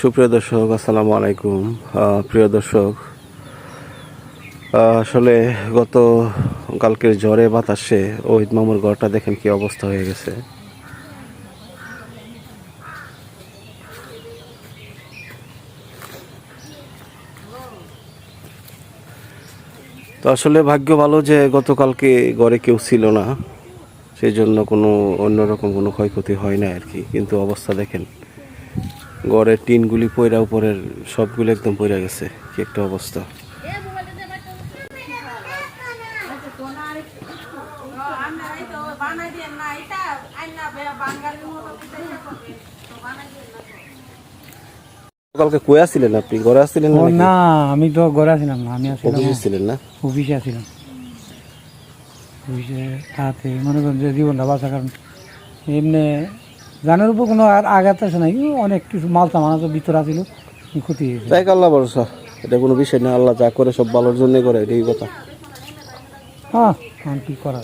সুপ্রিয় দর্শক, আসসালামু আলাইকুম। প্রিয় দর্শক আসলে গত কালকের জ্বরে বাতাসে ওহিদ মামুর ঘরটা দেখেন কি অবস্থা হয়ে গেছে। তো আসলে ভাগ্য ভালো যে গতকালকে ঘরে কেউ ছিল না সেই জন্য কোনো অন্যরকম কোনো ক্ষয়ক্ষতি হয় না আর কি। কিন্তু অবস্থা দেখেন ঘরের টিনগুলি পয়রা উপরের সবগুলো একদম পয়রা গেছে। কি একটা অবস্থা। কালকে কই আসছিলেন আপনি? ঘরে আসছিলেন না আমি তো ঘরে না আমি আসছিলাম অফিসে ছিলেন না? অফিসে আসছিলাম। অফিসে তাতে মনে করেন যে জীবনটা বাঁচা কারণ এমনি জানের উপর কোনো আর আঘাত আসে নাই। অনেক কিছু মাল সামান আছে ভিতরে আছিল ক্ষতি হয়েছে। তাই আল্লাহ ভরসা এটা কোনো বিষয় না আল্লাহ যা করে সব ভালোর জন্যই করে এটাই কথা। হ্যাঁ কি করা?